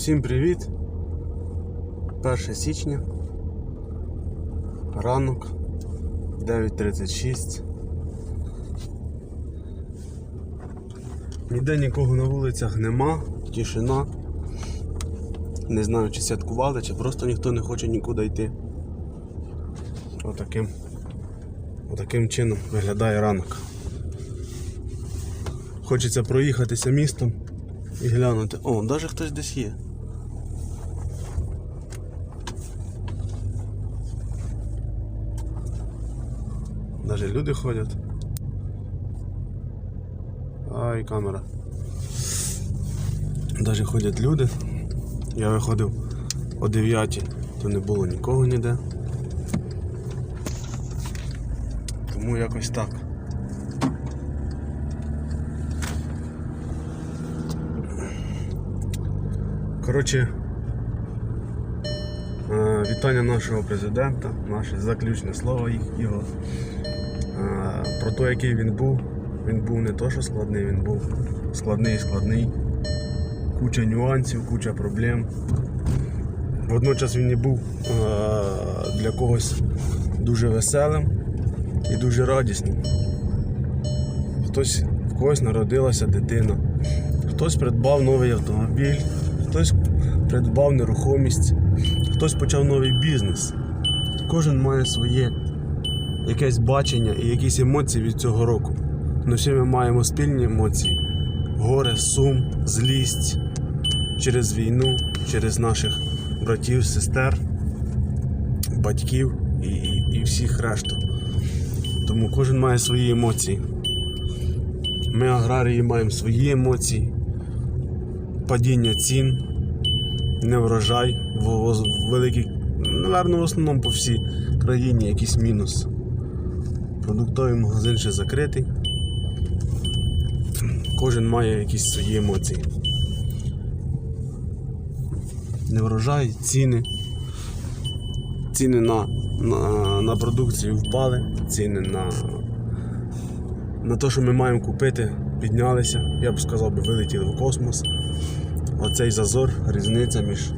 Всім привіт! 1 січня. Ранок 9.36. Ніде нікого на вулицях нема, тишина. Не знаю, чи святкували, чи просто ніхто не хоче нікуди йти. Отаким, отаким чином виглядає ранок. Хочеться проїхатися містом і глянути. О, навіть хтось десь є. Навіть люди ходять. Ай, камера. Навіть ходять люди. Я виходив о 9, то не було нікого ніде. Тому якось так. Коротше, е, вітання нашого президента, наше заключне слово його. Про те, який він був. Він був не то, що складний, він був складний складний. Куча нюансів, куча проблем. Водночас він не був е, для когось дуже веселим і дуже радісним. Хтось в когось народилася дитина, хтось придбав новий автомобіль, хтось придбав нерухомість, хтось почав новий бізнес. Кожен має своє якесь бачення і якісь емоції від цього року. Ну всі ми маємо спільні емоції: горе, сум, злість через війну, через наших братів, сестер, батьків і, і, і всіх решту. Тому кожен має свої емоції. Ми, аграрії, маємо свої емоції, падіння цін, неврожай, великий, напевно, в основному по всій країні якийсь мінус. Продуктовий магазин ще закритий. Кожен має якісь свої емоції. Неврожай, ціни. Ціни на, на, на продукцію впали, ціни на, на те, що ми маємо купити, піднялися. Я б сказав, би вилетіли в космос. Оцей зазор, різниця між,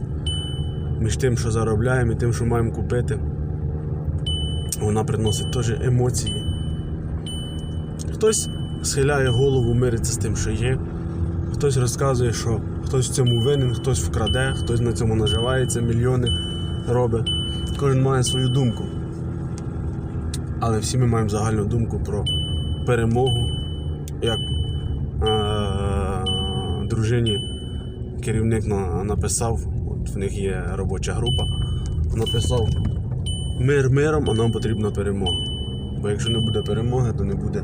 між тим, що заробляємо і тим, що маємо купити. Вона приносить теж емоції. Хтось схиляє голову, мириться з тим, що є. Хтось розказує, що хтось в цьому винен, хтось вкраде, хтось на цьому наживається, мільйони робить. Кожен має свою думку. Але всі ми маємо загальну думку про перемогу. Як е- дружині керівник на- написав, от в них є робоча група, написав мир миром, а нам потрібна перемога. Бо якщо не буде перемоги, то не буде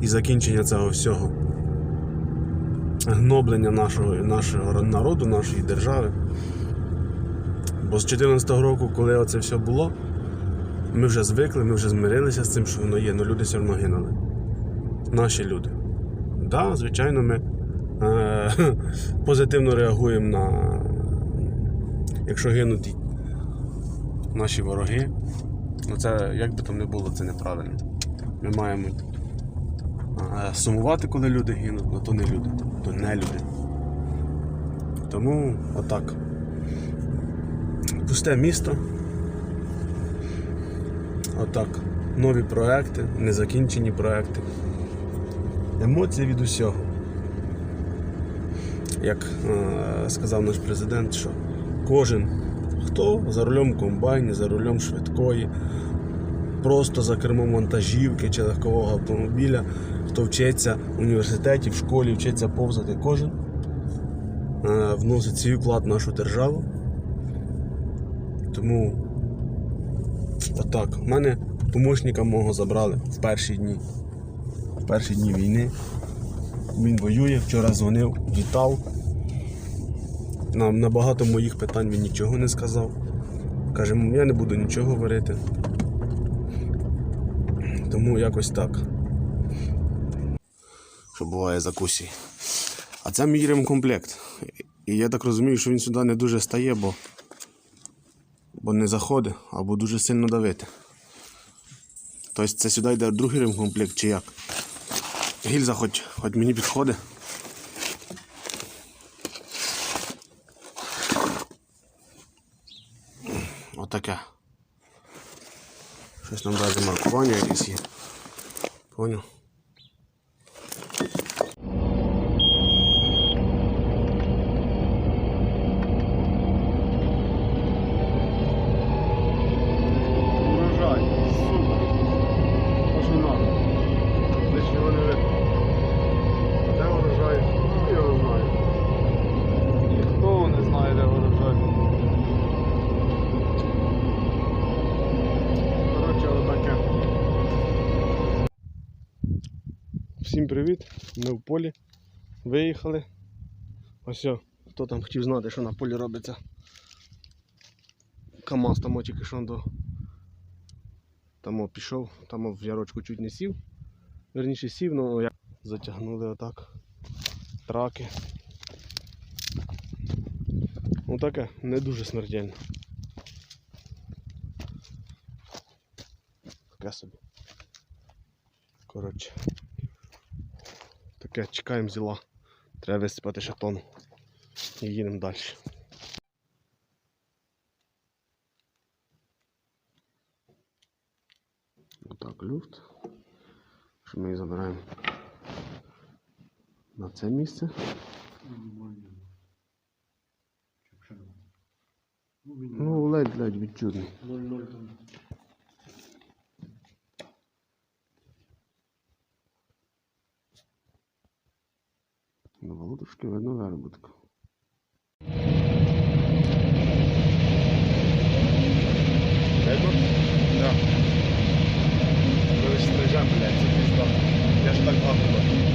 і закінчення цього всього. Гноблення нашого, нашого народу, нашої держави. Бо з 2014 року, коли оце все було, ми вже звикли, ми вже змирилися з цим, що воно є, але люди все одно гинули. Наші люди. Так, да, звичайно, ми е- позитивно реагуємо на якщо гинуть наші вороги. Ну це як би там не було, це неправильно. Ми маємо сумувати, коли люди гинуть, але то не люди, то не люди. Тому отак. Пусте місто. Отак. Нові проекти, незакінчені проекти. Емоції від усього. Як е, сказав наш президент, що кожен, хто за рулем комбайні, за рулем швидкої, просто за кермом вантажівки чи легкового автомобіля, хто вчиться в університеті, в школі, вчиться повзати, кожен е, вносить свій вклад в нашу державу. Тому отак. У мене помощника мого забрали в перші дні. В перші дні війни. Він воює, вчора дзвонив, вітав. На, на багато моїх питань він нічого не сказав. Каже, я не буду нічого говорити. Тому якось так. Що буває закусі. А це мій ремкомплект. І я так розумію, що він сюди не дуже стає, бо, бо не заходить або дуже сильно давити. Тобто це сюди йде другий ремкомплект чи як? Гільза хоч, хоч мені підходить. Отаке. Щось нам дає маркування якесь є. Поняв? Всім привіт! Ми в полі. Виїхали. Ось, о, хто там хотів знати, що на полі робиться. КАМАЗ там тільки що до. Там о, пішов, там о, в ярочку чуть не сів. Верніше сів, ну як затягнули отак. Траки. Ну таке не дуже смертельно. Таке собі. Коротше. Таке чекаємо зіла. Треба висипати тонну. І їдемо далі. Отак люфт. Що ми її забираємо на це місце. Ну, ледь-ледь відчутний. 0-0 там. На володушки видно вербутку. Видно? Да. Ми стрижа, блядь, це пізда. Я ж так бачу.